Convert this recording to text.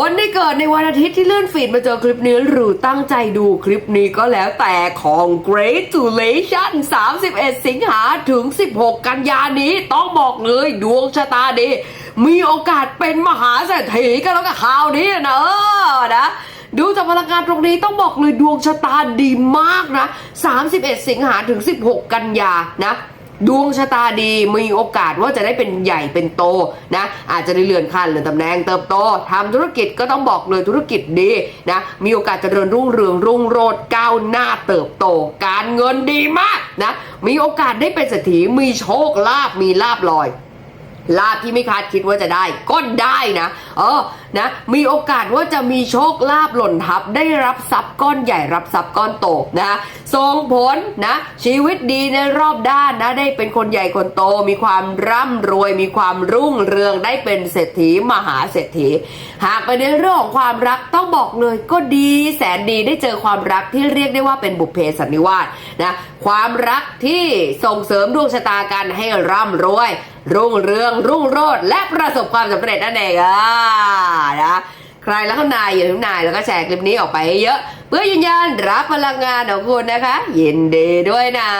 คนที่เกิดในวันอาทิตย์ที่เลื่อนฟีดมาเจอคลิปนี้หรือตั้งใจดูคลิปนี้ก็แล้วแต่ของ Gratulation 31 สิงหาถึง 16 กันยานี้ต้องบอกเลยดวงชะตาดี มีโอกาสเป็นมหาเศรษฐีกันแล้วกับข่าวนี้นะนะดูจากพลังงานตรงนี้ต้องบอกเลยดวงชะตาดีมากนะ 31 สิงหาถึง 16 กันยานะ ดวงชะตาดีมีโอกาสว่าจะได้เป็นใหญ่เป็นโตนะอาจจะได้เลื่อนขั้นเลื่อนตำแหน่งเติบโตทำธุรกิจก็ต้องบอกเลยธุรกิจดีนะมีโอกาสจเจริญรุ่งเรืองรุ่งโรจน์ก้าวหน้าเติบโต การเงินดีมากนะมีโอกาสได้เป็นเศรษฐีมีโชคลาภมีลาบลอย ลาบที่ไม่คาดคิดว่าจะได้ก็ได้นะเออนะมีโอกาสว่าจะมีโชคลาภหล่นทับได้รับทรัพย์ก้อนใหญ่รับทรัพย์ก้อนโตนะส่งผลนะชีวิตดีในรอบด้านนะได้เป็นคนใหญ่คนโต มีความร่ำรวยมีความรุ่งเรืองได้เป็นเศรษฐีมหาเศรษฐี หากไปในเรื่องของความรักต้องบอกเลยก็ดีแสนดีได้เจอความรักที่เรียกได้ว่าเป็นบุพเพสันนิวาสนะความรักที่ส่งเสริมดวงชะตากันให้ร่ำรวย รุ่งเรืองรุ่งโรจน์และประสบความสำเร็จนั่นเองอะนะใครแล้วก็นายอย่าลืมนายแล้วก็แชร์คลิปนี้ออกไปให้เยอะเพื่อยืนยันรับพลังงานของคุณนะคะ ยินดีด้วยนะ